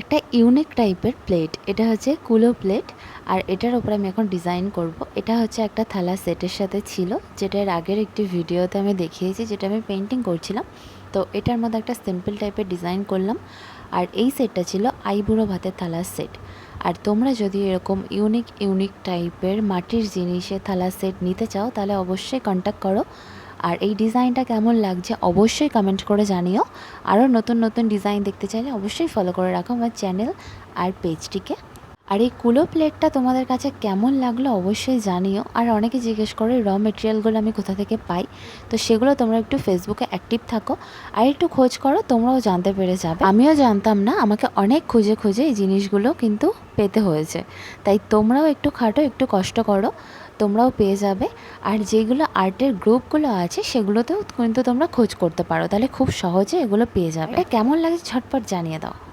একটা ইউনিক টাইপের প্লেট এটা হচ্ছে কুলো প্লেট আর এটার উপরে আমি এখন ডিজাইন করব। এটা হচ্ছে একটা থালা সেটের সাথে ছিল, যেটা এর আগের একটি ভিডিওতে আমি দেখিয়েছি, যেটা আমি পেন্টিং করছিলাম। তো এটার মধ্যে একটা সিম্পল টাইপের ডিজাইন করলাম, আর এই সেটটা ছিল আইবুড়ো ভাতের থালার সেট আর তোমরা যদি এরকম ইউনিক ইউনিক টাইপের মাটির জিনিসে থালা সেট নিতে চাও, তাহলে অবশ্যই কন্ট্যাক্ট করো। আর এই ডিজাইনটা কেমন লাগছে অবশ্যই কমেন্ট করে জানিও। আরও নতুন নতুন ডিজাইন দেখতে চাইলে অবশ্যই ফলো করে রাখো আমার চ্যানেল আর পেজটিকে আর এই কুলো প্লেটটা তোমাদের কাছে কেমন লাগল অবশ্যই জানিও। আর অনেকে জিজ্ঞেস করে র মেটেরিয়ালগুলো আমি কোথা থেকে পাই। তো সেগুলো তোমরা একটু ফেসবুকে অ্যাক্টিভ থাকো। আর একটু খোঁজ করো, তোমরাও জানতে পেরে যাবে। আমিও জানতাম না, আমাকে অনেক খুঁজে খুঁজে এই জিনিসগুলো কিন্তু পেতে হয়েছে। তাই তোমরাও একটু খাটো, একটু কষ্ট করো, তোমরাও পেয়ে যাবে। আর যেগুলো আর্টের গ্রুপগুলো আছে, সেগুলোতেও কিন্তু তোমরা খোঁজ করতে পারো। তাহলে খুব সহজে এগুলো পেয়ে যাবে। কেমন লাগে ঝটপট জানিয়ে দাও।